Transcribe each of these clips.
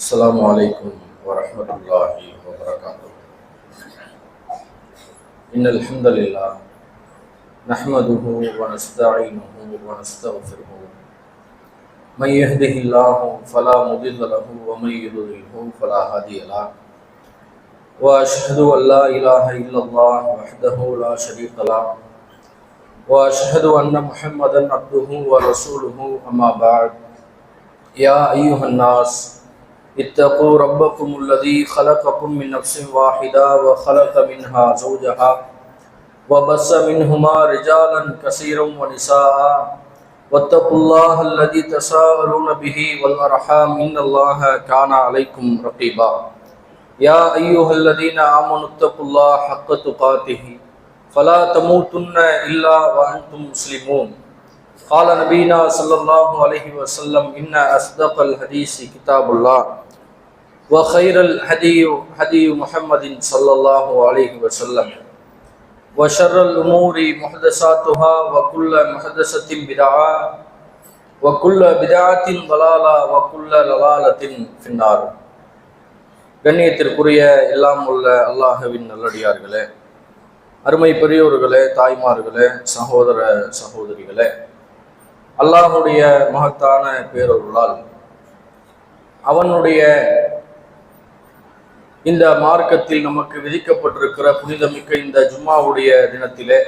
السلام عليكم ورحمة الله وبركاته. إن الحمد لله نحمده ونستعينه ونستغفره. من يهده الله فلا مضل له ومن يضلله فلا هادي له. وأشهد أن لا إله إلا الله وحده لا شريك له. وأشهد أن محمدا عبده ورسوله أما بعد. يا أيها الناس اتقوا ربكم الذي خلقكم من نفس واحدة وخلق منها زوجها وبث منهما رجالا كثيرا ونساء. واتقوا الله الذي تساءلون به والأرحام إن الله كان عليكم رقيبا. يا أيها الذين آمنوا اتقوا الله حق تقاته فلا تموتن إلا وأنتم مسلمون. قال نبينا صلى الله عليه وسلم إن أصدق الحديث كتاب الله وخير الهدي هدي محمد صلى الله عليه وسلم وشر الأمور محدثاتها وكل محدثة بدعة وكل بدعة ضلالة وكل ضلالة في النار கண்ணியத்திற்குரிய எல்லாம் உள்ள அல்லாஹவின் நல்லடியார்களே அருமை பெரியோர்களே தாய்மார்களே சகோதர சகோதரிகளே அல்லாஹுடைய மகத்தான பேரொருளால் அவனுடைய இந்த மார்க்கத்தில் நமக்கு விதிக்கப்பட்டிருக்கிற புனிதமிக்க இந்த ஜும்மாவுடைய தினத்திலே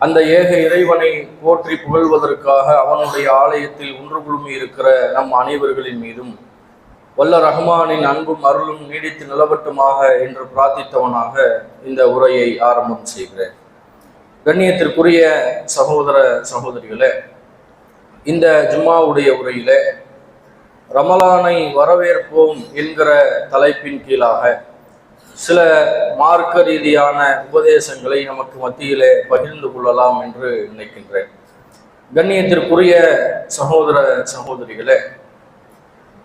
அந்த ஏக இறைவனை போற்றி புகழ்வதற்காக அவனுடைய ஆலயத்தில் ஒன்று குழுமி இருக்கிற நம் அனைவர்களின் மீதும் வல்ல ரஹ்மானின் அன்பும் அருளும் நீடித்து நிலவட்டுமாக என்று பிரார்த்தித்தவனாக இந்த உரையை ஆரம்பம் செய்கிறேன். கண்ணியத்திற்குரிய சகோதர சகோதரிகளே இந்த ஜும்மாவுடைய உரையில் ரமலானை வரவேற்போம் என்கிற தலைப்பின் கீழாக சில மார்க்க ரீதியான உபதேசங்களை நமக்கு மத்தியிலே பகிர்ந்து கொள்ளலாம் என்று நினைக்கின்றேன். கண்ணியத்திற்குரிய சகோதர சகோதரிகளே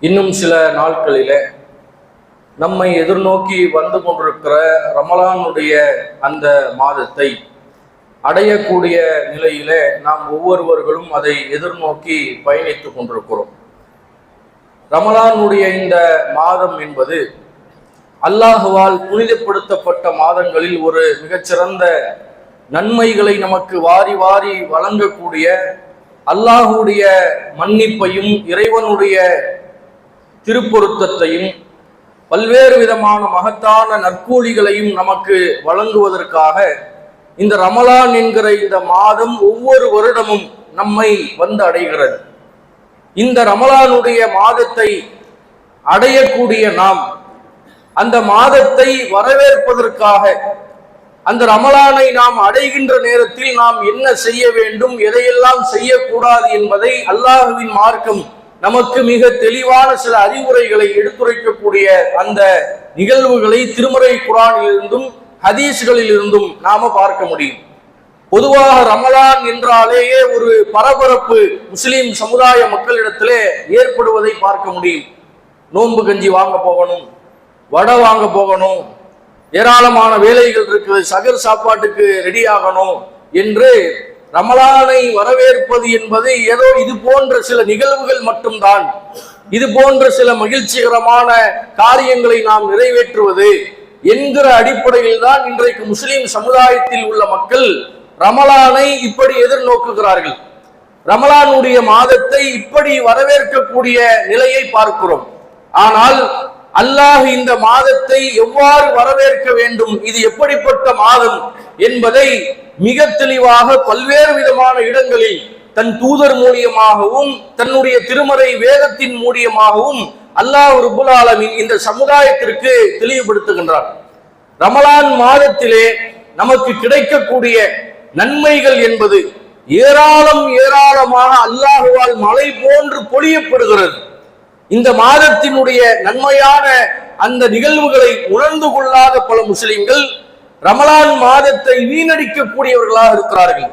இன்னும் சில நாட்களிலே நம்மை எதிர்நோக்கி வந்து கொண்டிருக்கிற ரமலானுடைய அந்த மாதத்தை அடையக்கூடிய நிலையிலே நாம் ஒவ்வொருவர்களும் அதை எதிர்நோக்கி பயணித்துக் கொண்டிருக்கிறோம். ரமலானுடைய இந்த மாதம் என்பது அல்லாஹுவால் புனிதப்படுத்தப்பட்ட மாதங்களில் ஒரு மிகச்சிறந்த நன்மைகளை நமக்கு வாரி வாரி வழங்கக்கூடிய அல்லாஹுடைய மன்னிப்பையும் இறைவனுடைய திருப்பொருத்தத்தையும் பல்வேறு விதமான மகத்தான நற்கூலிகளையும் நமக்கு வழங்குவதற்காக இந்த ரமலான் என்கிற இந்த மாதம் ஒவ்வொரு வருடமும் நம்மை வந்து அடைகிறது. இந்த ரமலானுடைய மாதத்தை அடையக்கூடிய நாம் அந்த மாதத்தை வரவேற்பதற்காக அந்த ரமலானை நாம் அடைகின்ற நேரத்தில் நாம் என்ன செய்ய வேண்டும் எதையெல்லாம் செய்யக்கூடாது என்பதை அல்லாஹுவின் மார்க்கம் நமக்கு மிக தெளிவான சில அறிவுரைகளை எடுத்துரைக்கக்கூடிய அந்த நிகழ்வுகளை திருமறை குரானிலிருந்தும் ஹதீஸ்களில் இருந்தும் நாம பார்க்க முடியும். பொதுவாக ரமலான் என்றாலேயே ஒரு பரபரப்பு முஸ்லீம் சமுதாய மக்களிடத்திலே ஏற்படுவதை பார்க்க முடியும். நோன்பு கஞ்சி வாங்க போகணும் வடை வாங்க போகணும் ஏராளமான வேலைகள் இருக்குது சகர் சாப்பாட்டுக்கு ரெடி ஆகணும் என்று ரமலானை வரவேற்பது என்பது ஏதோ இது போன்ற சில நிகழ்வுகள் மட்டும்தான். இது போன்ற சில மகிழ்ச்சிகரமான காரியங்களை நாம் நிறைவேற்றுவது என்கிற அடிப்படையில் தான் இன்றைக்கு முஸ்லிம் சமுதாயத்தில் உள்ள மக்கள் ரமலானை இப்படி எதிர்நோக்குகிறார்கள். ரமலானுடைய மாதத்தை இப்படி வரவேற்கக்கூடிய நிலையை பார்க்கிறோம். ஆனால் அல்லாஹ் இந்த மாதத்தை எவ்வாறு வரவேற்க வேண்டும் இது எப்படிப்பட்ட மாதம் என்பதை மிக தெளிவாக பல்வேறு விதமான இடங்களில் தன் தூதர் மூலியமாகவும் தன்னுடைய திருமறை வேதத்தின் மூலியமாகவும் அல்லாஹ் ருபுல் ஆலமின் இந்த சமுதாயத்திற்கு தெளிவுபடுத்துகின்றார். ரமலான் மாதத்திலே நமக்கு கிடைக்கக்கூடிய நன்மைகள் என்பது ஏராளம் ஏராளமாக அல்லாஹுவால் மழை போன்று பொழியப்படுகிறது. இந்த மாதத்தினுடைய நன்மையான அந்த நிகழ்வுகளை உணர்ந்து கொள்ளாத பல முஸ்லிம்கள் ரமலான் மாதத்தை வீணடிக்கக்கூடியவர்களாக இருக்கிறார்கள்.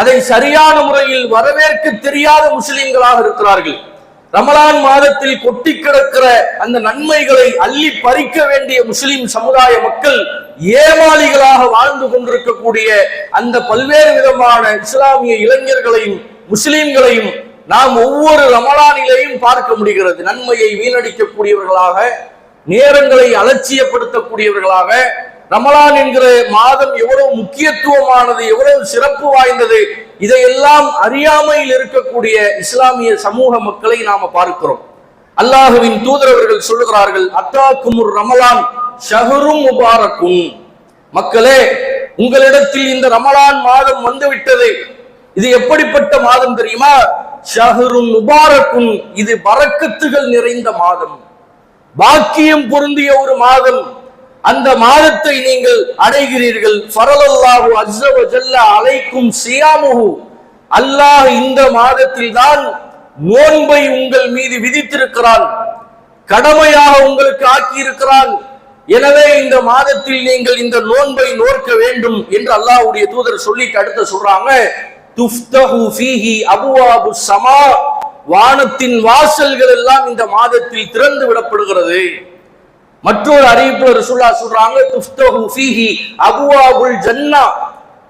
அதை சரியான முறையில் வரவேற்க தெரியாத முஸ்லிம்களாக இருக்கிறார்கள். ரமலான் மாதத்தில் கொட்டி கிடக்கிற அந்த நன்மைகளை அள்ளி பறிக்க வேண்டிய முஸ்லிம் சமுதாய மக்கள் ஏமாளிகளாக வாழ்ந்து கொண்டிருக்கக்கூடிய அந்த பல்வேறு விதமான இஸ்லாமிய இளைஞர்களையும் முஸ்லிம்களையும் நாம் ஒவ்வொரு ரமலானிலையும் பார்க்க முடிகிறது. நன்மையை வீணடிக்கக்கூடியவர்களாக நேரங்களை அலட்சியப்படுத்தக்கூடியவர்களாக ரமலான் என்கிற மாதம் எவ்வளவு முக்கியத்துவமானது எவ்வளவு சிறப்பு வாய்ந்தது இதையெல்லாம் அறியாமையில் இருக்கக்கூடிய இஸ்லாமிய சமூக மக்களை நாம பார்க்கிறோம். அல்லாஹுவின் தூதரவர்கள் சொல்லுகிறார்கள் அத்தாக்குமுர் ரமலான் ஷஹரும் முபாரக்கும். மக்களே உங்களிடத்தில் இந்த ரமலான் மாதம் வந்துவிட்டது. இது எப்படிப்பட்ட மாதம் தெரியுமா? ஷஹரும் முபாரக்கும். இது பறக்கத்துகள் நிறைந்த மாதம். பாக்கியம் பொருந்திய ஒரு மாதம். அந்த மாதத்தை நீங்கள் அடைகிறீர்கள். ஃபரலல்லாஹு அஸ்ஸவ ஜல்ல அலைக்கும் சியாமுஹு. அல்லாஹ் இந்த மாதத்தில் தான் நோன்பை உங்கள் மீது விதித்திருக்கிறான். கடமையாக உங்களுக்கு ஆக்கியிருக்கிறான். எனவே இந்த மாதத்தில் நீங்கள் இந்த நோன்பை நோக்க வேண்டும் என்று அல்லாஹ்வுடைய தூதர் சொல்லிட்டு அடுத்து சொல்றாங்க. துஃப்தஹு ஃபீஹி அபுவாபு சமா வானத்தின் வாசல்கள் எல்லாம் இந்த மாதத்தில் திறந்து விடப்படுகிறது. மற்றொரு அறிவிப்பு ரசுல்லா சொல்றாங்க துஃப்தஹு ஃபீஹி அபுவாபுல் ஜன்னா.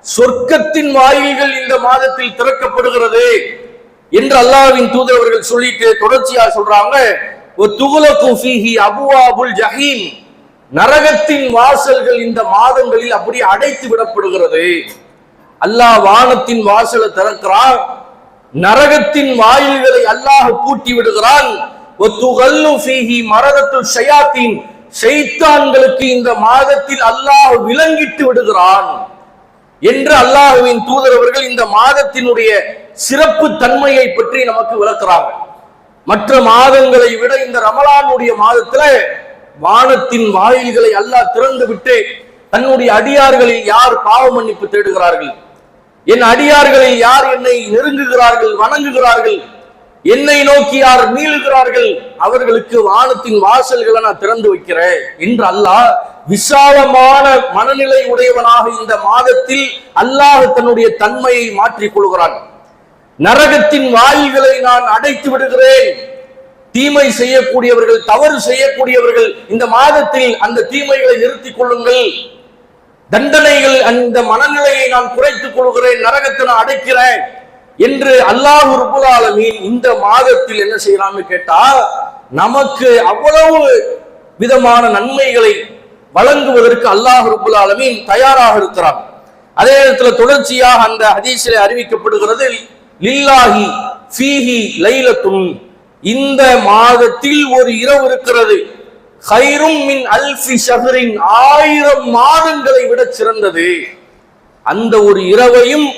சொர்க்கத்தின் வாயில்கள் இந்த மாதத்தில் திறக்கப்படுகிறது என்று அல்லாஹ்வின் தூதரவர்கள் சொல்லிட்டு தொடர்ச்சியா சொல்றாங்க துகுலக்கு ஃபீஹி அபுவாபுல் ஜஹீம். நரகத்தின் வாசல்கள் இந்த மாதங்களில் அப்படி அடைத்து விடப்படுகிறது. அல்லாஹ் வானத்தின் வாசலை திறக்கிறான் நரகத்தின் வாயில்களை அல்லாஹ் பூட்டி விடுகிறான். ஒத்துகல்லும் ஃபீஹி மரதத்து ஷயாத்தின். செய்தான்களுக்கு இந்த மாதத்தில் அல்லாஹ் விளங்கிட்டு விடுகிறான் என்று அல்லாஹுவின் தூதரவர்கள் இந்த மாதத்தினுடைய சிறப்பு தன்மையை பற்றி நமக்கு விளக்குறாங்க. மற்ற மாதங்களை விட இந்த ரமலானுடைய மாதத்துல வானத்தின் வாயில்களை அல்லாஹ் திறந்து விட்டு தன்னுடைய அடியார்களில் யார் பாவ மன்னிப்பு தேடுகிறார்கள்? என் அடியார்களில் யார் என்னை நெருங்குகிறார்கள் வணங்குகிறார்கள்? என்னை நோக்கி யார் மீளுகிறார்கள் அவர்களுக்கு வானத்தின் வாசல்களை நான் திறந்து வைக்கிறேன். என்று அல்லாஹ் விசாலமான மனநிலை உடையவனாக இந்த மாதத்தில் அல்லாஹ் தன்னுடைய தன்மையை மாற்றிக் கொள்கிறான். நரகத்தின் வாயில்களை நான் அடைத்து விடுகிறேன். தீமை செய்யக்கூடியவர்கள் தவறு செய்யக்கூடியவர்கள் இந்த மாதத்தில் அந்த தீமைகளை நிறுத்திக் கொள்ளுங்கள். தண்டனைகள் அந்த மனநிலையை நான் குறைத்துக் கொள்கிறேன். நரகத்தை நான் அடைக்கிறேன். என்று அல்லாஹ் ரப்புல் இந்த மாதத்தில் என்ன செய்யலாம்னு கேட்டா நமக்கு அவ்வளவு விதமான நன்மைகளை வழங்குவதற்கு அல்லாஹ் உருபுலாலமீன் தயாராக இருக்கிறான் அதே நேரத்தில் தொடர்ச்சியாக அந்த ஹதீஸில் அறிவிக்கப்படுகிறது லில்லாஹி ஃபீஹி லைலத்துன். இந்த மாதத்தில் ஒரு இரவு இருக்கிறது. ஹைரும் மின் அல்ஃபி ஷஹரின் ஆயிரம் மாதங்களை விட சிறந்தது. அந்த ஒரு இரவையும்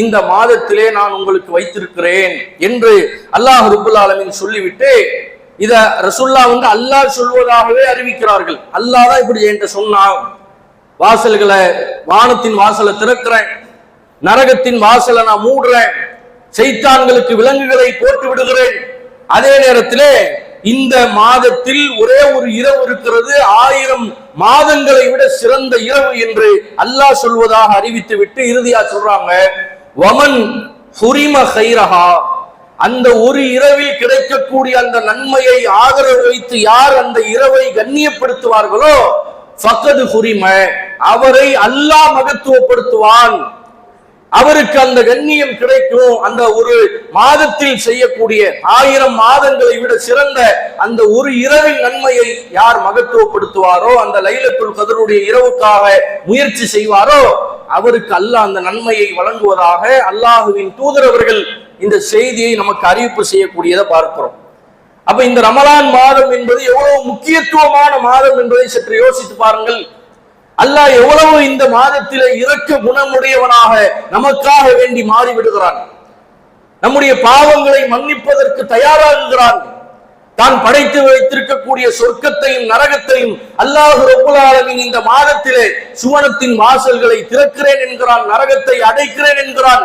இந்த மாதத்திலே நான் உங்களுக்கு வைத்திருக்கிறேன் என்று அல்லாஹ் ருபுல் ஆலமின் சொல்லிவிட்டு இத ரசுல்லா வந்து அல்லாஹ் சொல்வதாகவே அறிவிக்கிறார்கள். அல்லாஹ் தான் இப்படி என்கிட்ட சொன்னான். வாசல்களை வானத்தின் வாசலை திறக்கிறேன். நரகத்தின் வாசலை நான் மூடுறேன். செய்தான்களுக்கு விலங்குகளை போட்டு விடுகிறேன். அதே நேரத்திலே இந்த மாதத்தில் ஒரே ஒரு இரவு இருக்கிறது. ஆயிரம் மாதங்களை விட சிறந்த இரவு என்று அல்லாஹ் சொல்வதாக அறிவித்து விட்டு இறுதியா சொல்றாங்க. வமன் ஹுரிம ஹைரஹா அந்த ஒரு இரவில் கிடைக்கக்கூடிய அந்த நன்மையை ஆதரவு வைத்து யார் அந்த இரவை கண்ணியப்படுத்துவார்களோ ஃபகது ஹுரிம. அவரை அல்லாஹ் மகத்துவப்படுத்துவான். அவருக்கு அந்த கண்ணியம் கிடைக்கும் அந்த ஒரு மாதத்தில் செய்யக்கூடிய ஆயிரம் மாதங்களை விட சிறந்த அந்த ஒரு இரவின் நன்மையை யார் மகத்துவப்படுத்துவாரோ அந்த லைலத்துள் கதருடைய இரவுக்காக முயற்சி செய்வாரோ அவருக்கு அல்லாஹ் அந்த நன்மையை வழங்குவதாக அல்லாஹுவின் தூதரவர்கள் இந்த செய்தியை நமக்கு அறிவிப்பு செய்யக்கூடியதை பார்க்கிறோம். அப்ப இந்த ரமலான் மாதம் என்பது எவ்வளவு முக்கியத்துவமான மாதம் என்பதை சற்று யோசித்து பாருங்கள். அல்லாஹ் எவ்வளவு இந்த மாதத்திலே இறக்க குணமுடையவனாக நமக்காக வேண்டி மாறிவிடுகிறான். நம்முடைய பாவங்களை மன்னிப்பதற்கு தயாராகுகிறான். தான் படைத்து வைத்திருக்கக்கூடிய சொர்க்கத்தையும் நரகத்தையும் அல்லாஹ் ரப்புல் இந்த மாதத்திலே சுவனத்தின் வாசல்களை திறக்கிறேன் என்கிறான் நரகத்தை அடைக்கிறேன் என்கிறான்.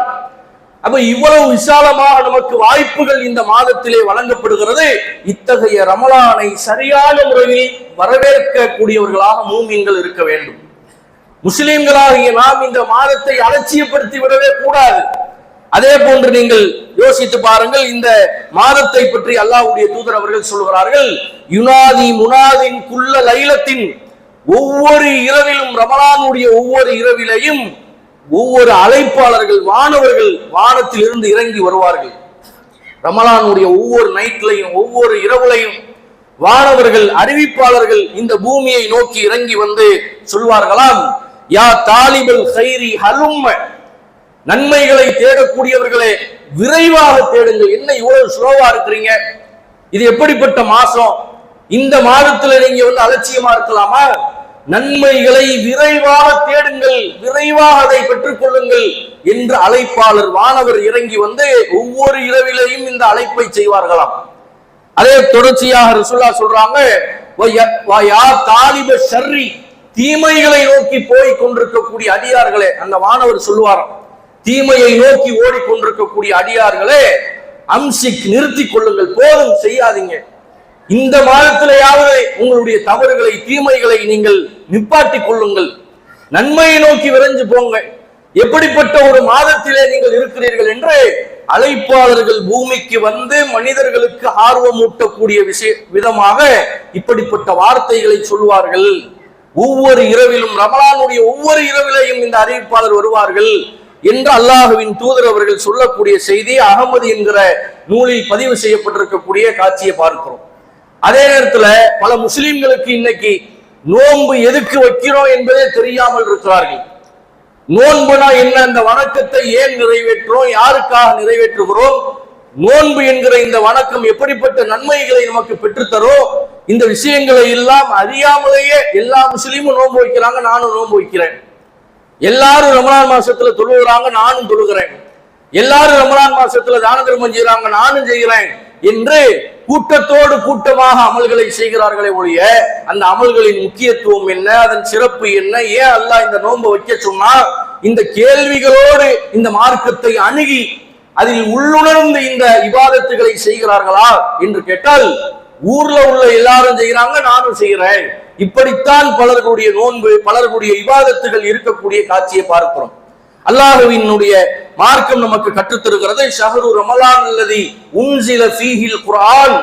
அப்ப இவ்வளவு விசாலமாக நமக்கு வாய்ப்புகள் இந்த மாதத்திலே வழங்கப்படுகிறது. இத்தகைய ரமலானை சரியான முறையில் வரவேற்கக்கூடியவர்களாக மூமியங்கள் இருக்க வேண்டும். முஸ்லிம்களாகிய நாம் இந்த மாதத்தை அலட்சியப்படுத்தி விடவே கூடாது. அதே போன்று நீங்கள் யோசித்து பாருங்கள் இந்த மாதத்தை பற்றி அல்லாஹ்வுடைய தூதர் அவர்கள் சொல்கிறார்கள் யுனாதி முனாதின் குள்ள லைலத்தின் ஒவ்வொரு இரவிலும் ரமலானுடைய ஒவ்வொரு இரவிலையும் ஒவ்வொரு அழைப்பாளர்கள் வானவர்கள் வானத்தில் இருந்து இறங்கி வருவார்கள். ரமலானுடைய ஒவ்வொரு நைட்லையும் ஒவ்வொரு இரவுலையும் வானவர்கள் அறிவிப்பாளர்கள் இந்த பூமியை நோக்கி இறங்கி வந்து சொல்வார்களாம். யா தாலிபல் ஹைரி ஹலும்ம நன்மைகளை தேடக்கூடியவர்களே விரைவாக தேடுங்கள். என்ன இவ்வளவு ஸ்லோவா இருக்கிறீங்க? இது எப்படிப்பட்ட மாசம்? இந்த மாதத்துல நீங்க வந்து அலட்சியமா இருக்கலாமா? நன்மைகளை விரைவாக தேடுங்கள். விரைவாக அதை பெற்றுக் கொள்ளுங்கள் என்று அழைப்பாளர் வானவர் இறங்கி வந்து ஒவ்வொரு இரவிலையும் இந்த அழைப்பை செய்வார்களாம். அதே தொடர்ச்சியாக ரசுல்லா சொல்றாங்க தாலிப ஷர்ரி. தீமைகளை நோக்கி போய் கொண்டிருக்கக்கூடிய அடியார்களே அந்த வானவர் சொல்லுவாராம் தீமையை நோக்கி ஓடிக்கொண்டிருக்கக்கூடிய அடியார்களே அம்சிக் நிறுத்தி கொள்ளுங்கள் போதும் செய்யாதீங்க. இந்த மாதத்திலேயாவது உங்களுடைய தவறுகளை தீமைகளை நீங்கள் நிப்பாட்டி கொள்ளுங்கள். நன்மையை நோக்கி விரைஞ்சு போங்க. எப்படிப்பட்ட ஒரு மாதத்திலே நீங்கள் இருக்கிறீர்கள் என்று அழைப்பாளர்கள் பூமிக்கு வந்து மனிதர்களுக்கு ஆர்வமூட்டக்கூடிய விஷய விதமாக இப்படிப்பட்ட வார்த்தைகளை சொல்வார்கள் ஒவ்வொரு இரவிலும் ரமலானுடைய ஒவ்வொரு இரவிலையும் இந்த அறிவிப்பாளர் வருவார்கள் என்று அல்லாஹுவின் தூதர் அவர்கள் சொல்லக்கூடிய செய்தி அகமது என்கிற நூலில் பதிவு செய்யப்பட்டிருக்கக்கூடிய காட்சியை பார்க்கிறோம். அதே நேரத்துல பல முஸ்லிம்களுக்கு இன்னைக்கு நோன்பு எதுக்கு வைக்கிறோம் என்பதே தெரியாமல் இருக்கிறார்கள். நோன்புனா என்ன? அந்த வணக்கத்தை ஏன் நிறைவேற்றுறோம்? யாருக்காக நிறைவேற்றுகிறோம்? நோன்பு என்கிற இந்த வணக்கம் எப்படிப்பட்ட நன்மைகளை நமக்கு பெற்றுத்தரும்? இந்த விஷயங்களை எல்லாம் அறியாமலேயே எல்லா முஸ்லீமும் நோன்பு வைக்கிறாங்க நானும் நோன்பு வைக்கிறேன். எல்லாரும் ரமலான் மாசத்துல தொழுகிறாங்க நானும் தொழுகிறேன். எல்லாரும் ரமலான் மாசத்துல தான தர்மம் செய்யறாங்க நானும் செய்கிறேன் என்று கூட்டத்தோடு கூட்டமாக அமல்களை செய்கிறார்களே ஒழிய அந்த அமல்களின் முக்கியத்துவம் என்ன அதன் சிறப்பு என்ன ஏன் அல்லாஹ் இந்த நோன்பை வைக்க சொன்னா இந்த கேள்விகளோடு இந்த மார்க்கத்தை அணுகி அதில் உள்ளுணர்ந்து இந்த விவாதத்துகளை செய்கிறார்களா என்று கேட்டால் ஊர்ல உள்ள எல்லாரும் செய்கிறாங்க நானும் செய்கிறேன் இப்படித்தான் பலர்களுடைய நோன்பு பலர்களுடைய விவாதத்துகள் இருக்கக்கூடிய காட்சியை பார்க்கிறோம். அல்லாஹுவினுடைய மார்க்கம் நமக்கு கற்றுத்தருகிறது ஷஹரு ரமலான் அல்லது உன்சில ஃபீஹில் குரான்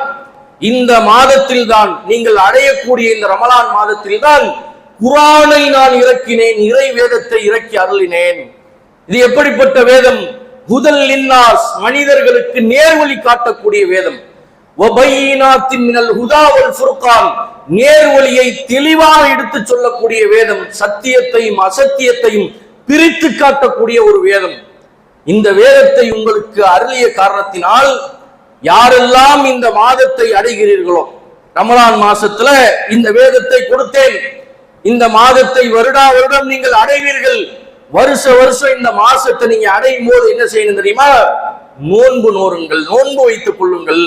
இந்த மாதத்தில் தான் நீங்கள் அடையக்கூடிய இந்த ரமலான் மாதத்தில் தான் குரானை நான் இறக்கினேன் இறை வேதத்தை இறக்கி அருளினேன். இது எப்படிப்பட்ட வேதம்? ஹுதல் லின்னாஸ் மனிதர்களுக்கு நேர்வழி காட்டக்கூடிய வேதம். நேர்வழியை தெளிவாக எடுத்துச் சொல்லக்கூடிய வேதம் சத்தியத்தையும் அசத்தியத்தையும் பிரித்து காட்டக்கூடிய ஒரு வேதம். இந்த வேதத்தை உங்களுக்கு அருளிய காரணத்தினால் யாரெல்லாம் இந்த மாதத்தை அடைகிறீர்களோ ரமலான் மாசத்துல இந்த வேதத்தை கொடுத்தேன். இந்த மாதத்தை வருடா வருடம் நீங்கள் அடைவீர்கள். வருஷ வருஷம் இந்த மாசத்தை நீங்க அடையும் போது என்ன செய்யணும் தெரியுமா? நோன்பு நோருங்கள் நோன்பு வைத்துக் கொள்ளுங்கள்.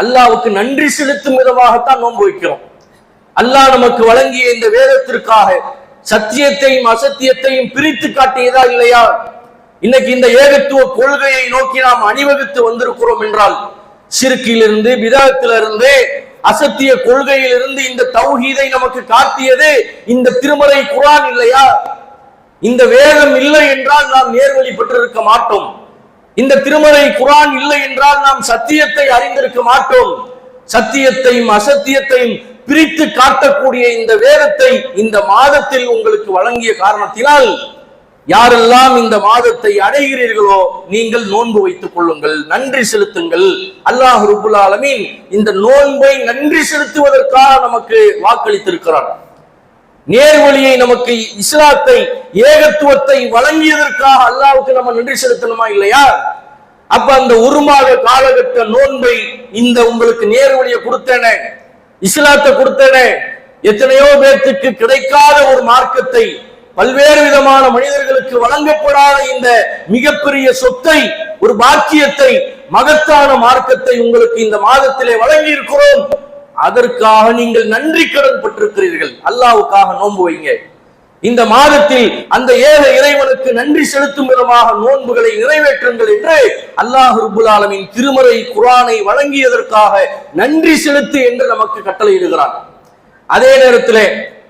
அல்லாவுக்கு நன்றி செலுத்தும் விதமாகத்தான் நோன்பு வைக்கிறோம். அல்லாஹ் நமக்கு வழங்கிய இந்த வேதத்திற்காக சத்தியத்தையும் அசத்தியத்தையும் பிரித்து காட்டியதா இல்லையா? இன்னைக்கு இந்த ஏகத்துவ கொள்கையை நோக்கி நாம் அணிவகுத்து வந்திருக்கிறோம் என்றால் சிறுக்கிலிருந்து விதத்திலிருந்து அசத்திய கொள்கையிலிருந்து இந்த தௌஹீதை நமக்கு காட்டியது இந்த திருமறை குரான் இல்லையா? இந்த வேதம் இல்லை என்றால் நாம் நேர்வழி பெற்றிருக்க மாட்டோம். இந்த திருமலை குரான் இல்லை என்றால் நாம் சத்தியத்தை அறிந்திருக்க மாட்டோம். சத்தியத்தையும் அசத்தியத்தையும் பிரித்து காட்டக்கூடிய இந்த வேதத்தை இந்த மாதத்தில் உங்களுக்கு வழங்கிய காரணத்தினால் யாரெல்லாம் இந்த மாதத்தை அடைகிறீர்களோ நீங்கள் நோன்பு வைத்துக் கொள்ளுங்கள் நன்றி செலுத்துங்கள். அல்லாஹ் ருபுல் ஆலமீன் இந்த நோன்பை நன்றி செலுத்துவதற்காக நமக்கு வாக்களித்திருக்கிறார் நேர்வழியை நமக்கு இஸ்லாத்தை ஏகத்துவத்தை வழங்கியதற்காக அல்லாவுக்கு நம்ம நன்றி செலுத்தணுமா இல்லையா? அப்ப அந்த ஒரு மாத காலகட்ட நோன்பை இந்த உங்களுக்கு நேர்வழியை கொடுத்தேனே இஸ்லாத்தை கொடுத்தேனே எத்தனையோ பேர்த்துக்கு கிடைக்காத ஒரு மார்க்கத்தை பல்வேறு விதமான மனிதர்களுக்கு வழங்கப்படாத இந்த மிகப்பெரிய சொத்தை ஒரு பாக்கியத்தை மகத்தான மார்க்கத்தை உங்களுக்கு இந்த மாதத்திலே வழங்கி இருக்கிறோம் அதற்காக நீங்கள் நன்றி கடன் பட்டிருக்கிறீர்கள் அல்லாவுக்காக நோன்பு வைங்க. இந்த மாதத்தில் அந்த ஏக இறைவனுக்கு நன்றி செலுத்தும் விதமாக நோன்புகளை நிறைவேற்றுங்கள் என்று அல்லாஹ் ரபுல் திருமறை குரானை வழங்கியதற்காக நன்றி செலுத்து என்று நமக்கு கட்டளையிடுகிறான். அதே நேரத்திலே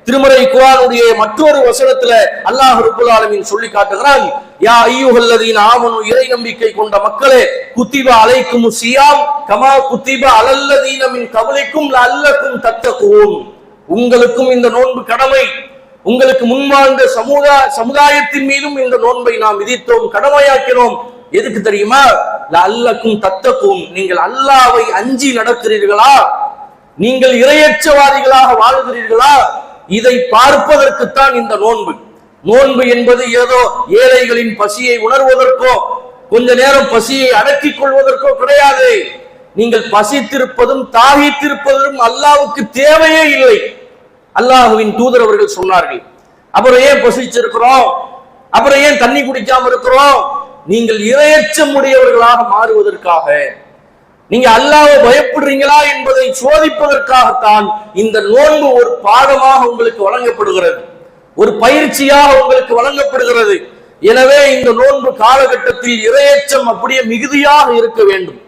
திருமறை குரானுடைய மற்றொரு வசனத்துல அல்லாஹ் ரபுல் ஆலமின் சொல்லி காட்டுகிறான் யா ஐயுகல்லதீன் ஆமனு இறை நம்பிக்கை கொண்ட மக்களே குத்திப அலைக்கும் சியாம் கமா குத்திப அலல்லதீன மின் கவலைக்கும் அல்லக்கும் தத்தக்குவோம் உங்களுக்கும் இந்த நோன்பு கடமை உங்களுக்கு முன்வாழ்ந்த சமுதாய சமுதாயத்தின் மீதும் இந்த நோன்பை நாம் விதித்தோம் கடமையாக்கினோம். எதுக்கு தெரியுமா? அல்லக்கும் தத்தக்கும் நீங்கள் அல்லாவை அஞ்சி நடக்கிறீர்களா? நீங்கள் இரையற்றவாதிகளாக வாழ்கிறீர்களா? இதை பார்ப்பதற்குத்தான் இந்த நோன்பு. நோன்பு என்பது ஏதோ ஏழைகளின் பசியை உணர்வதற்கோ கொஞ்ச நேரம் பசியை அடக்கிக் கொள்வதற்கோ கிடையாது. நீங்கள் பசித்திருப்பதும் தாகித்திருப்பதும் அல்லாவுக்கு தேவையே இல்லை. அல்லாஹுவின் தூதர் அவர்கள் சொன்னார்கள் அப்புறம் ஏன் பசிச்சிருக்கிறோம்? அப்புறம் ஏன் தண்ணி குடிக்காம இருக்கிறோம்? நீங்கள் இரையச்சம் உடையவர்களாக மாறுவதற்காக. நீங்க அல்லாவை பயப்படுறீங்களா என்பதை சோதிப்பதற்காகத்தான் இந்த நோன்பு ஒரு பாடமாக உங்களுக்கு வழங்கப்படுகிறது. ஒரு பயிற்சியாக உங்களுக்கு வழங்கப்படுகிறது. எனவே இந்த நோன்பு காலகட்டத்தில் இரையச்சம் அப்படியே மிகுதியாக இருக்க வேண்டும்.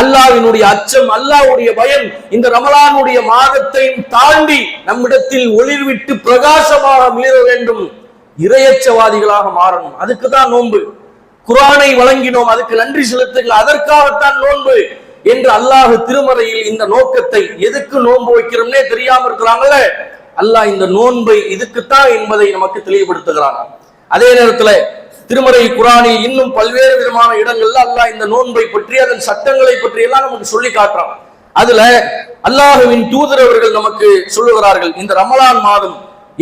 அல்லாவினுடைய அச்சம் அல்லாஹ்வுடைய பயம் இந்த ரமலானுடைய மாதத்தையும் தாண்டி நம்மிடத்தில் ஒளிர்விட்டு பிரகாசமாக மீற வேண்டும். இரையச்சவாதிகளாக மாறணும். அதுக்கு தான் நோன்பு. குரானை வழங்கினோம். அதுக்கு நன்றி செலுத்துங்கள். அதற்காகத்தான் நோன்பு. என்று அல்லாஹு திருமறையில் இந்த நோக்கத்தை எதுக்கு நோன்பு வைக்கிறோம்னே தெரியாம இருக்கிறாங்கல்ல? அல்லாஹ் இந்த நோன்பை இதுக்குத்தான் என்பதை நமக்கு தெளிவுபடுத்துகிறான். அதே நேரத்துல திருமறை குரானில் இன்னும் பல்வேறு விதமான இடங்கள்ல அல்லாஹ் இந்த நோன்பை பற்றி அதன் சட்டங்களை பற்றி எல்லாம் நமக்கு சொல்லி காட்டுறான். அதுல அல்லாஹுவின் தூதரவர்கள் நமக்கு சொல்லுகிறார்கள் இந்த ரமலான் மாதம்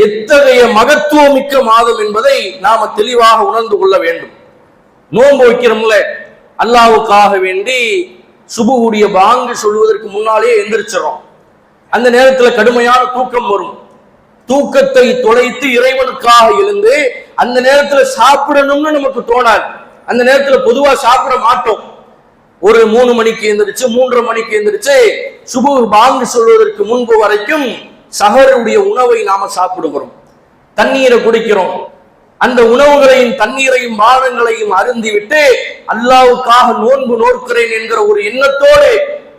எத்தகைய மகத்துவமிக்க மாதம் என்பதை நாம தெளிவாக உணர்ந்து கொள்ள வேண்டும். நோன்பு வைக்கிறோம்ல அல்லாவுக்காக வேண்டி சுபுவுடைய பாங்கு சொல்வதற்கு முன்னாலே எந்திரிச்சிடறோம் அந்த நேரத்தில் கடுமையான தூக்கம் வரும். தூக்கத்தை தொலைத்து இறைவனுக்காக எழுந்து அந்த நேரத்தில் சாப்பிடணும்னு நமக்கு தோணாது. அந்த நேரத்தில் பொதுவாக சாப்பிட மாட்டோம். ஒரு மூணு மணிக்கு எந்திரிச்சு மூன்றரை மணிக்கு எந்திரிச்சு சுபு பாங்கு சொல்வதற்கு முன்பு வரைக்கும் சகருடைய உணவை நாம சாப்பிடுகிறோம். தண்ணீரை குடிக்கிறோம். அந்த உணவுகளையும் தண்ணீரையும் மாதங்களையும் அருந்திவிட்டு அல்லாவுக்காக நோன்பு நோக்கிறேன் என்கிற ஒரு எண்ணத்தோடு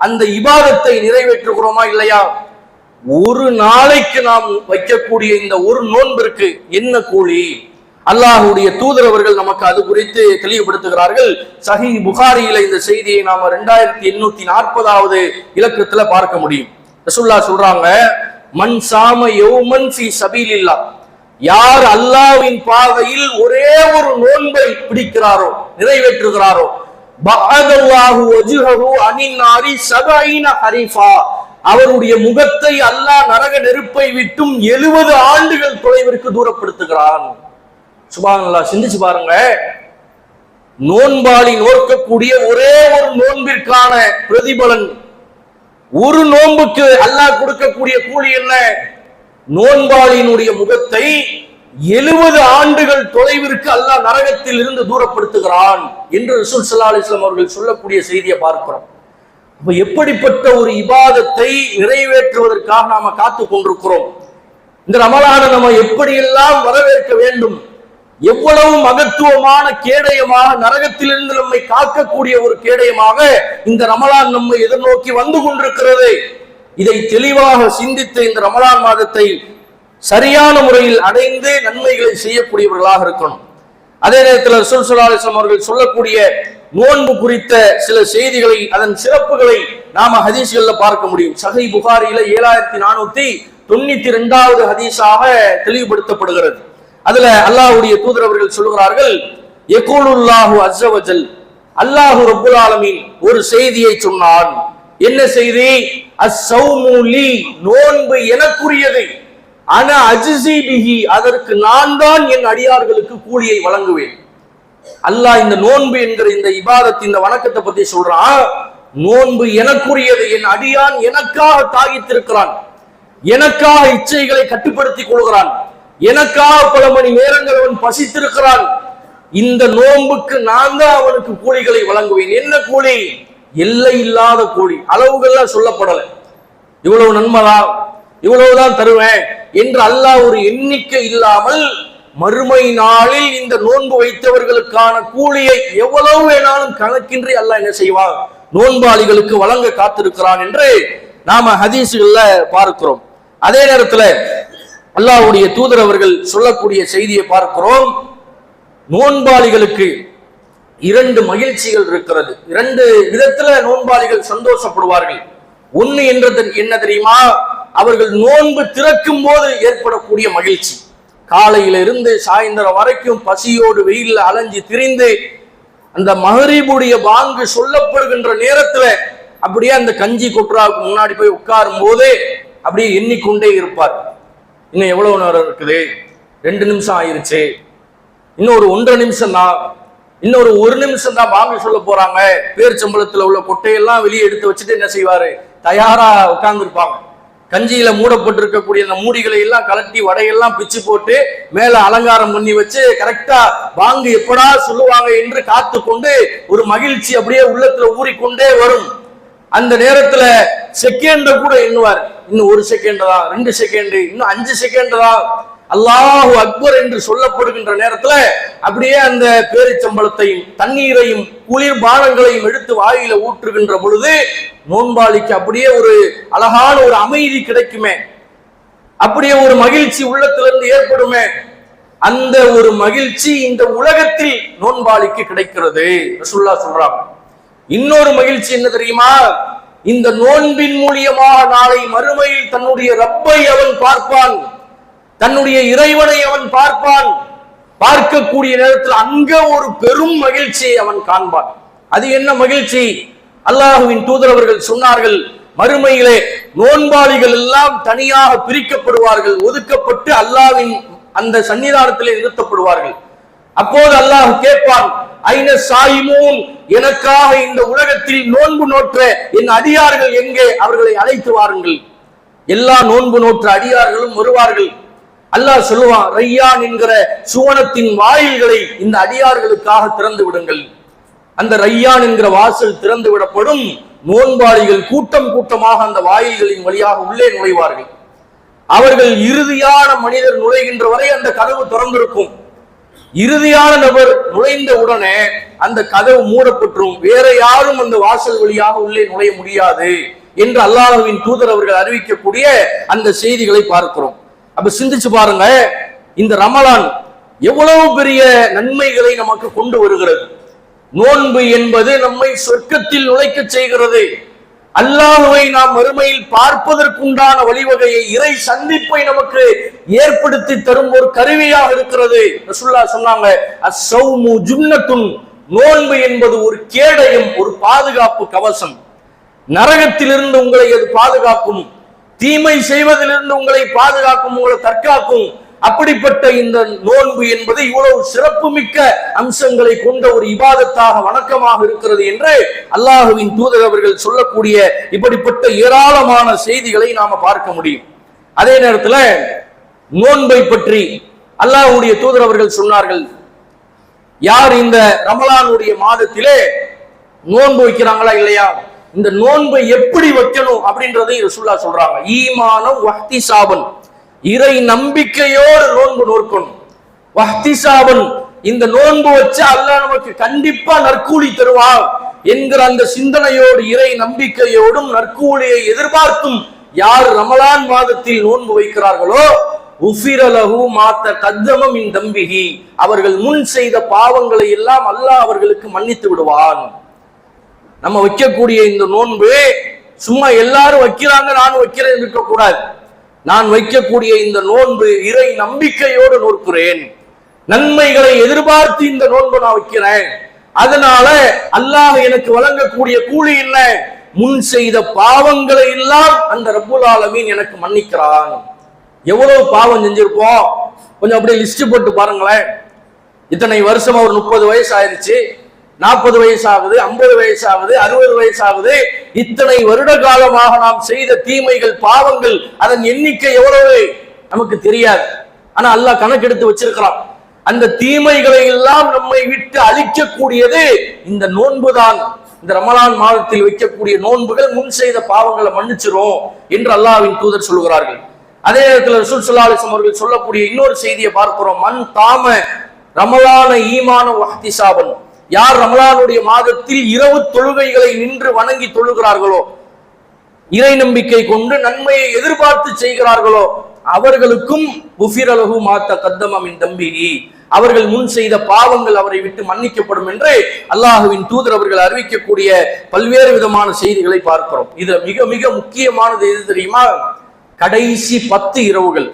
அந்த இபாதத்தை நிறைவேற்றுகிறோமா இல்லையா? ஒரு நாளைக்கு நாம் வைக்கக்கூடிய இந்த ஒரு நோன்பிற்கு என்ன கூலி? அல்லாஹுடைய தூதர் அவர்கள் நமக்கு அது குறித்து தெளிவுபடுத்துகிறார்கள். சஹி புகாரியில இந்த செய்தியை நாம ரெண்டாயிரத்தி எண்ணூத்தி நாற்பதாவது இலக்கத்துல பார்க்க முடியும். ரசுல்லா சொல்றாங்க மண் சாம யோமன் ஃபி சபீலில்லா யார் அல்லாவின் பாதையில் ஒரே ஒரு நோன்பை பிடிக்கிறாரோ நிறைவேற்றுகிறாரோ? நாரி ஹரிஃபா. அவருடைய முகத்தை அல்லாஹ் நரக நெருப்பை விட்டும் எழுபது ஆண்டுகள் தொலைவிற்கு தூரப்படுத்துகிறான். சுபானல்லா சிந்திச்சு பாருங்க நோன்பாளி நோக்கக்கூடிய ஒரே ஒரு நோன்பிற்கான பிரதிபலன். ஒரு நோன்புக்கு அல்லாஹ் கொடுக்கக்கூடிய கூலி என்ன? நோன்பாளியினுடைய முகத்தை எழுபது ஆண்டுகள் தொலைவிற்கு அல்லாஹ் நரகத்தில் இருந்து தூரப்படுத்துகிறான் என்று ரசூல் சல்லா அலிஸ்லாம் அவர்கள் சொல்லக்கூடிய செய்தியை பார்க்கிறோம். அப்ப எப்படிப்பட்ட ஒரு இபாதத்தை நிறைவேற்றுவதற்காக நாம காத்து கொண்டிருக்கிறோம்? இந்த ரமலான நம்ம எப்படியெல்லாம் வரவேற்க வேண்டும்? எவ்வளவு மகத்துவமான கேடயமாக நரகத்திலிருந்து நம்மை காக்கக்கூடிய ஒரு கேடயமாக இந்த ரமலான் நம்மை எதிர்நோக்கி வந்து கொண்டிருக்கிறது? இதை தெளிவாக சிந்தித்து இந்த ரமலான் மாதத்தை சரியான முறையில் அடைந்து நன்மைகளை செய்யக்கூடியவர்களாக இருக்கணும். அதே நேரத்தில் ரசூல் அவர்கள் சொல்லக்கூடிய நோன்பு குறித்த சில செய்திகளை அதன் சிறப்புகளை நாம ஹதீஸ்களில் பார்க்க முடியும். சகை புகாரியில ஏழாயிரத்தி நானூத்தி தொண்ணூத்தி ரெண்டாவது ஹதீஸாக தெளிவுபடுத்தப்படுகிறது. அதுல அல்லாஹுடைய தூதர் அவர்கள் சொல்லுகிறார்கள் அஸ்ஸவஜல் அல்லாஹு ரபுல் ஆலமின் ஒரு செய்தியை சொன்னான். என்ன செய்தி? அசௌமூலி நோன்பு எனக்குரியது. அன அஜிசி பிஹி அதற்கு நான் தான் என் அடியார்களுக்கு கூலியை வழங்குவேன். அல்லாஹ் இந்த நோன்பு என்கிற இந்த இபாதத் இந்த வணக்கத்தை பத்தி சொல்றான். நோன்பு எனக்குரியது என் அடியான் எனக்காக தாகித்திருக்கிறான். எனக்காக இச்சைகளை கட்டுப்படுத்திக் கொள்கிறான். எனக்காக பல மணி நேரங்கள் அவன் பசித்திருக்கிறான். இந்த நோன்புக்கு நான் தான் அவனுக்கு கூலிகளை வழங்குவேன். என்ன கூலி? எல்லை இல்லாத கூலி அளவுகள்லாம் சொல்லப்படலை. இவ்வளவு நன்மைதான் இவ்வளவுதான் தருவேன் என்று அல்லாஹ் ஒரு எண்ணிக்கை இல்லாமல் மறுமை நாளில் இந்த நோன்பு வைத்தவர்களுக்கான கூலியை எவ்வளவு வேணாலும் கணக்கின்றி அல்லாஹ் என்ன செய்வான்? நோன்பாளிகளுக்கு வழங்க காத்திருக்கிறான் என்று நாம ஹதீசுகள்ல பார்க்கிறோம். அதே நேரத்தில் அல்லாஹ்வுடைய தூதர் அவர்கள் சொல்லக்கூடிய செய்தியை பார்க்கிறோம். நோன்பாளிகளுக்கு இரண்டு மகிழ்ச்சிகள் இருக்கிறது. இரண்டு விதத்துல நோன்பாளிகள் சந்தோஷப்படுவார்கள். ஒண்ணு என்றது என்ன தெரியுமா? அவர்கள் நோன்பு திறக்கும் போது ஏற்படக்கூடிய மகிழ்ச்சி. காலையில இருந்து சாயந்தரம் வரைக்கும் பசியோடு வெயில்ல அலைஞ்சு திரிந்து அந்த மகரீபுடைய வாங்கு சொல்லப்படுகின்ற நேரத்துல அப்படியே அந்த கஞ்சி கொட்டுறாவுக்கு முன்னாடி போய் உட்காரும் போதே அப்படியே எண்ணிக்கொண்டே இருப்பார். இன்னும் எவ்வளவு நேரம் இருக்குது? ரெண்டு நிமிஷம் ஆயிருச்சு. இன்னும் ஒரு ஒன்றரை நிமிஷம் தான் இன்னும் ஒரு நிமிஷம் தான் வாங்க சொல்ல போறாங்க. பேர் சம்பளத்துல உள்ள கொட்டையெல்லாம் வெளியே எடுத்து வச்சுட்டு என்ன செய்வாரு? தயாரா உட்கார்ந்து இருப்பாங்க கஞ்சியில மூடப்பட்டிருக்கக்கூடிய அந்த மூடிகளை எல்லாம் கலட்டி வடையெல்லாம் பிச்சு போட்டு மேல அலங்காரம் பண்ணி வச்சு கரெக்டா வாங்கு எப்படா சொல்லுவாங்க என்று காத்து கொண்டு ஒரு மகிழ்ச்சி அப்படியே உள்ளத்துல ஊறிக்கொண்டே வரும். அந்த நேரத்துல செகண்ட கூட எண்ணுவார். இன்னும் ஒரு செகண்ட் தான் ரெண்டு செகண்ட் இன்னும் அஞ்சு செகண்ட் தான். அல்லாஹு அக்பர் என்று சொல்லப்படுகின்ற நேரத்துல அப்படியே அந்த பேரிச்சம்பளத்தையும் தண்ணீரையும் குளிர் பானங்களையும் எடுத்து வாயில ஊற்றுகின்ற பொழுது நோன்பாளிக்கு அப்படியே ஒரு அழகான ஒரு அமைதி கிடைக்குமே. அப்படியே ஒரு மகிழ்ச்சி உள்ளத்திலிருந்து ஏற்படுமே. அந்த ஒரு மகிழ்ச்சி இந்த உலகத்தில் நோன்பாளிக்கு கிடைக்கிறது. ரசுல்லா சொல்றாங்க. இன்னொரு மகிழ்ச்சி என்ன தெரியுமா? இந்த நோன்பின் மூலியமாக நாளை மறுமையில் தன்னுடைய ரப்பை அவன் பார்ப்பான். தன்னுடைய இறைவனை அவன் பார்ப்பான். பார்க்கக்கூடிய நேரத்தில் அங்க ஒரு பெரும் மகிழ்ச்சியை அவன் காண்பான். அது என்ன மகிழ்ச்சி? அல்லாஹுவின் தூதரவர்கள் சொன்னார்கள் மறுமையிலே நோன்பாளிகள் எல்லாம் தனியாக பிரிக்கப்படுவார்கள் ஒதுக்கப்பட்டு அல்லாவின் அந்த சன்னிதானத்திலே நிறுத்தப்படுவார்கள். அப்போது அல்லாஹ் கேட்பான் ஐன சாயிமூன் எனக்காக இந்த உலகத்தில் நோன்பு நோற்ற என் அடியார்கள் எங்கே? அவர்களை அழைத்து வாருங்கள். எல்லா நோன்பு நோற்ற அடியார்களும் வருவார்கள். அல்லாஹ் சொல்லுவான் ரையான் என்கிற சுவனத்தின் வாயில்களை இந்த அடியார்களுக்காக திறந்து விடுங்கள். அந்த ரையான் என்கிற வாசல் திறந்து விடப்படும். நோன்பாளிகள் கூட்டம் கூட்டமாக அந்த வாயில்களின் வழியாக உள்ளே நுழைவார்கள். அவர்கள் இறுதியான மனிதர் நுழைகின்ற வரை அந்த கதவு திறந்திருக்கும். இறுதியான நபர் நுழைந்த உடனே அந்த கதவு மூடப்பட்டுரும். வேற யாரும் அந்த வாசல் வழியாக உள்ளே நுழைய முடியாது என்று அல்லாஹுவின் தூதர் அவர்கள் அறிவிக்கக்கூடிய அந்த செய்திகளை பார்க்கிறோம். அப்ப சிந்திச்சு பாருங்க இந்த ரமலான் எவ்வளவு பெரிய நன்மைகளை நமக்கு கொண்டு வருகிறது. நோன்பு என்பது நம்மை சொர்க்கத்தில் நுழைக்க செய்கிறது. அல்லாஹுவை நாம் மறுமையில் பார்ப்பதற்குண்டான வழிவகையை இறை சந்திப்பை நமக்கு ஏற்படுத்தி தரும் ஒரு கருவியாக இருக்கிறது. ரசுல்லா சொன்னாங்க அஸ்ஸௌமு ஜுன்னத்துன். நோன்பு என்பது ஒரு கேடயம் ஒரு பாதுகாப்பு கவசம். நரகத்திலிருந்து உங்களை அது பாதுகாக்கும். தீமை செய்வதிலிருந்து உங்களை பாதுகாக்கும் உங்களை தற்காக்கும். அப்படிப்பட்ட இந்த நோன்பு என்பது இவ்வளவு சிறப்புமிக்க அம்சங்களை கொண்ட ஒரு இபாதத்தாக வணக்கமாக இருக்கிறது என்று அல்லாஹுவின் தூதர் அவர்கள் சொல்லக்கூடிய இப்படிப்பட்ட ஏராளமான செய்திகளை நாம பார்க்க முடியும். அதே நேரத்தில் நோன்பை பற்றி அல்லாஹ்வுடைய தூதர் அவர்கள் சொன்னார்கள். யார் இந்த ரமலானுடைய மாதத்திலே நோன்பு வைக்கிறாங்களா இல்லையா? இந்த நோன்பை எப்படி வைக்கணும் அப்படின்றதை ரசுல்லா சொல்றாங்க. ஈமானம் வஹ்தி சாபன் இறை நம்பிக்கையோடு நோன்பு நோக்கணும் வஹ்தி சாபன் இந்த நோன்பு வச்சு அல்லாஹ் நமக்கு கண்டிப்பா நற்கூலி தருவான் என்கிற அந்த சிந்தனையோடு இறை நம்பிக்கையோடும் நற்கூலியை எதிர்பார்த்தும் யார் ரமலான் மாதத்தில் நோன்பு வைக்கிறார்களோ உஃபிரலகு மாத்த கத்தமம் இன் தம்பிகி அவர்கள் முன் செய்த பாவங்களை எல்லாம் அல்லாஹ் அவர்களுக்கு மன்னித்து விடுவான். நம்ம வைக்கக்கூடிய இந்த நோன்பு சும்மா எல்லாரும் வைக்கிறாங்க நான் வைக்கிறேன் இருக்கக்கூடாது. நான் வைக்கக்கூடிய இந்த நோன்பு இறை நம்பிக்கையோடு நோக்கிறேன் நன்மைகளை எதிர்பார்த்து இந்த நோன்பு நான் வைக்கிறேன். அதனால அல்லாஹ் எனக்கு வழங்கக்கூடிய கூலி இல்லை முன் செய்த பாவங்களை எல்லாம் அந்த ரப்புல் ஆலமீன் எனக்கு மன்னிக்கிறான். எவ்வளவு பாவம் செஞ்சிருப்போம்? கொஞ்சம் அப்படியே லிஸ்ட் போட்டு பாருங்களேன். இத்தனை வருஷமா ஒரு முப்பது வயசு ஆயிருச்சு. நாற்பது வயசாகுது ஐம்பது வயசாவது அறுபது வயசாவது. இத்தனை வருட காலமாக நாம் செய்த தீமைகள் பாவங்கள் அதன் எண்ணிக்கை எவ்வளவு? நமக்கு தெரியாது. ஆனா அல்லாஹ் கணக்கெடுத்து வச்சிருக்கிறான். அந்த தீமைகளை எல்லாம் நம்மை விட்டு அழிக்கக்கூடியது இந்த நோன்புதான் இந்த ரமலான் மாதத்தில் வைக்கக்கூடிய நோன்புகள் முன் செய்த பாவங்களை மன்னிச்சிரும் என்று அல்லாவின் தூதர் சொல்கிறார்கள். அதே நேரத்தில் ரசூல் சுல்லாலிசம் அவர்கள் சொல்லக்கூடிய இன்னொரு செய்தியை பார்க்கிறோம். மண் தாம ரமலான ஈமான வஹ்திசாபன். யார் ரமலானுடைய மாதத்தில் இரவு தொழுகைகளை நின்று வணங்கி தொழுகிறார்களோ இறை நம்பிக்கை கொண்டு நன்மையை எதிர்பார்த்து செய்கிறார்களோ அவர்களுக்கும் உஃபிரலகு மாத்த கத்தமமின் தம்பிகி அவர்கள் முன் செய்த பாவங்கள் அவரை விட்டு மன்னிக்கப்படும் என்று அல்லாஹுவின் தூதர் அவர்கள் அறிவிக்கக்கூடிய பல்வேறு விதமான செய்திகளை பார்க்கிறோம். இது மிக மிக முக்கியமானது எது தெரியுமா? கடைசி பத்து இரவுகள்.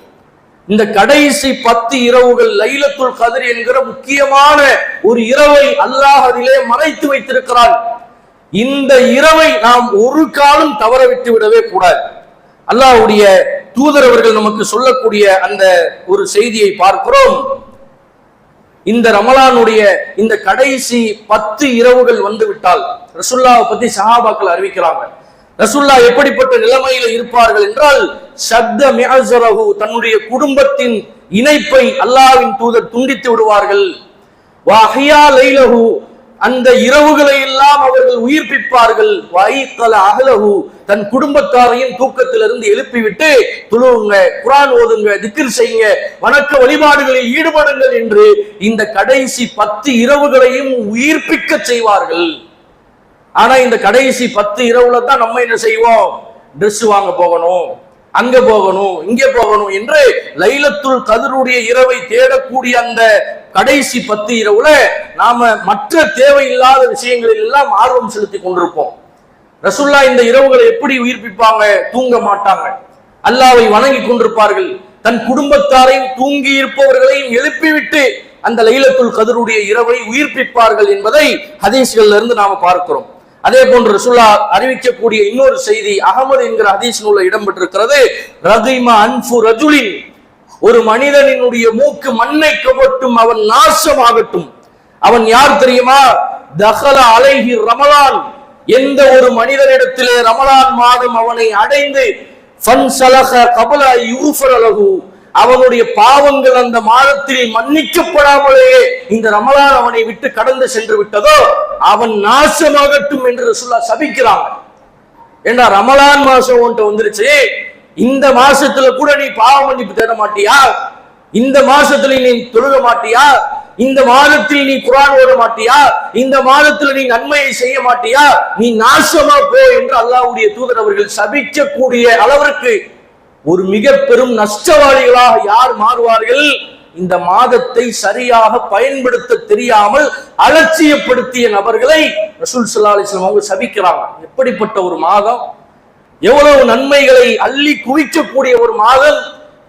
இந்த கடைசி பத்து இரவுகள் லைலத்துல் கதிர் என்கிற முக்கியமான ஒரு இரவை அல்லாஹ் அதிலே மறைத்து வைத்திருக்கிறான். இந்த இரவை நாம் ஒரு காலம் தவற விட்டு விடவே கூடாது. அல்லாஹ்வுடைய தூதர் அவர்கள் நமக்கு சொல்லக்கூடிய அந்த ஒரு செய்தியை பார்க்கிறோம். இந்த ரமலானுடைய இந்த கடைசி பத்து இரவுகள் வந்து விட்டால் ரசுல்லாவை பத்தி சஹாபாக்கள் அறிவிக்கிறாங்க. ரசுல்லா எப்படிப்பட்ட நிலைமையில இருப்பார்கள் என்றால் சப்த மியாசரகு தன்னுடைய குடும்பத்தின் இணைப்பை அல்லாவின் தூதர் துண்டித்து விடுவார்கள். வாஹியா லைலஹு அந்த இரவுகளை எல்லாம் அவர்கள் உயிர்ப்பிப்பார்கள். வைத்தல அகலகு தன் குடும்பத்தாரையும் தூக்கத்திலிருந்து எழுப்பிவிட்டு துழுவுங்க குரான் ஓதுங்க திக்ர் செய்யுங்க வணக்க வழிபாடுகளில் ஈடுபடுங்கள் என்று இந்த கடைசி பத்து இரவுகளையும் உயிர்ப்பிக்க செய்வார்கள். ஆனா இந்த கடைசி பத்து இரவுல தான் நம்ம என்ன செய்வோம்? ட்ரெஸ் வாங்க போகணும் அங்க போகணும் இங்க போகணும் என்று லைலத்துள் கதிருடைய இரவை தேடக்கூடிய அந்த கடைசி பத்து இரவுல நாம மற்ற தேவையில்லாத விஷயங்களில் எல்லாம் ஆர்வம் செலுத்தி கொண்டிருப்போம். ரசுல்லா இந்த இரவுகளை எப்படி உயிர்ப்பிப்பாங்க? தூங்க மாட்டாங்க. அல்லாவை வணங்கி கொண்டிருப்பார்கள். தன் குடும்பத்தாரையும் தூங்கி இருப்பவர்களையும் எழுப்பிவிட்டு அந்த லைலத்துள் கதிருடைய இரவை உயிர்ப்பிப்பார்கள் என்பதை ஹதீஸ்கள் இருந்து நாம பார்க்கிறோம். அதே போன்று ரசுல்லா அறிவிக்கக்கூடிய இன்னொரு செய்தி அகமது என்கிற ஹதீஸ் நூலில் இடம்பெற்றிருக்கிறது. ரகிமா அன்பு ரஜுலின் ஒரு மனிதனினுடைய மூக்கு மண்ணை கவட்டும் அவன் நாசமாகட்டும். அவன் யார் தெரியுமா? தகல அலைஹி ரமலான். எந்த ஒரு மனிதனிடத்திலே ரமலான் மாதம் அவனை அடைந்து ஃபன் சலக கபல யூஃபர் அலகு அவனுடைய பாவங்கள் அந்த மாதத்தில் மன்னிக்கப்படாமலேயே இந்த ரமலான் அவனை விட்டு கடந்து சென்று விட்டதோ அவன் நாசமாகட்டும் என்று சொல்லா சபிக்கிறாங்க. ஏன்னா ரமலான் மாசம் ஒன்று வந்துருச்சு. இந்த மாசத்துல கூட நீ பாவ மன்னிப்பு தேட மாட்டியா? இந்த மாசத்துல நீ தொழுக மாட்டியா? இந்த மாதத்தில் நீ குரான் ஓட மாட்டியா? இந்த மாதத்துல நீ நன்மையை செய்ய மாட்டியா? நீ நாசமா போ என்று அல்லாஹ்வுடைய தூதர் அவர்கள் சபிக்கக்கூடிய அளவிற்கு ஒரு மிக பெரும் நஷ்டவாளிகளாக யார் மாறுவார்கள்? இந்த மாதத்தை சரியாக பயன்படுத்த தெரியாமல் அலட்சியப்படுத்திய நபர்களை ரசூல் ஸல்லல்லாஹு அவங்க சபிக்கிறாங்க. எப்படிப்பட்ட ஒரு மாதம்? எவ்வளவு நன்மைகளை அள்ளி குவிக்கக்கூடிய ஒரு மாதம்?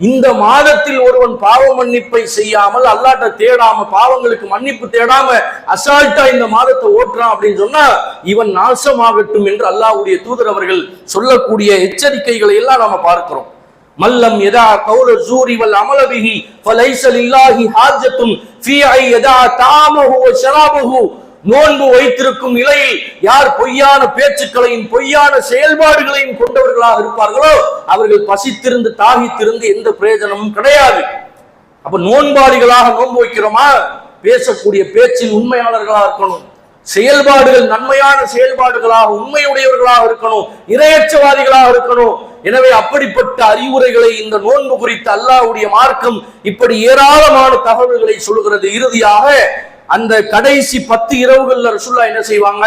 இந்த மாதத்தில் ஒருவன் பாவ மன்னிப்பை செய்யாமல் அல்லாட்ட தேடாம பாவங்களுக்கு மன்னிப்பு தேடாம அசால்ட்டா இந்த மாதத்தை ஓட்டுறான் அப்படின்னு சொன்னா இவன் நாசமாகட்டும் என்று அல்லாஹ்வுடைய தூதர் அவர்கள் சொல்லக்கூடிய எச்சரிக்கைகளை எல்லாம் நாம பார்க்கிறோம். மல்லம் எதா கௌல ஜூரி வல் அமலபிஹி ஃபலைசல் இல்லாஹி ஹாஜத்தும் ஃபீ ஐ எதா தாமஹு வ ஷராபஹு. நோன்பு வைத்திருக்கும் நிலையில் யார் பொய்யான பேச்சுக்களையும் பொய்யான செயல்பாடுகளையும் கொண்டவர்களாக இருப்பார்களோ அவர்கள் பசித்திருந்து தாகித்திருந்து எந்த பிரயோஜனமும் கிடையாது. அப்ப நோன்பாளிகளாக நோன்பு வைக்கிறோமா? பேசக்கூடிய பேச்சில் உண்மையாளர்களாக இருக்கணும். செயல்பாடுகள் நன்மையான செயல்பாடுகளாக உண்மையுடையவர்களாக இருக்கணும். இரையற்றவாதிகளாக இருக்கணும். எனவே அப்படிப்பட்ட அறிவுரைகளை இந்த நோன்பு குறித்த அல்லாஹ்வுடைய மார்க்கம் இப்படி ஏராளமான தகவல்களை சொல்கிறது இறுதியாக அந்த கடைசி பத்து இரவுகள்ல ரசுல்லா என்ன செய்வாங்க?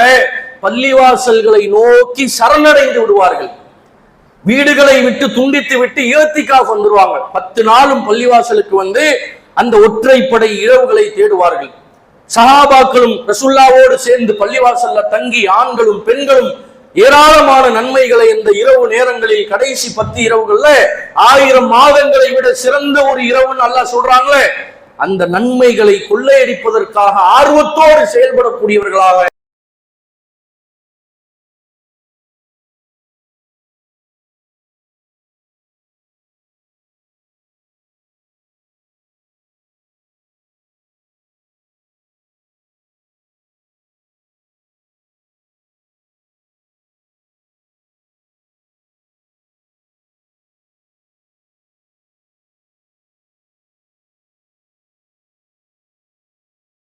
பள்ளிவாசல்களை நோக்கி சரணடைந்து விடுவார்கள். வீடுகளை விட்டு துண்டித்து விட்டு ஏத்திக்காக வந்துருவாங்க. பத்து நாளும் பள்ளிவாசலுக்கு வந்து அந்த ஒற்றைப்படை இரவுகளை தேடுவார்கள். சஹாபாக்களும் ரசுல்லாவோடு சேர்ந்து பள்ளிவாசல்ல தங்கி ஆண்களும் பெண்களும் ஏராளமான நன்மைகளை இந்த இரவு நேரங்களில் கடைசி பத்து இரவுகள்ல ஆயிரம் மாதங்களை விட சிறந்த ஒரு இரவுன்னு நல்லா சொல்றாங்களே அந்த நன்மைகளை கொள்ளையடிப்பதற்காக ஆர்வத்தோடு செயல்படக்கூடியவர்களாக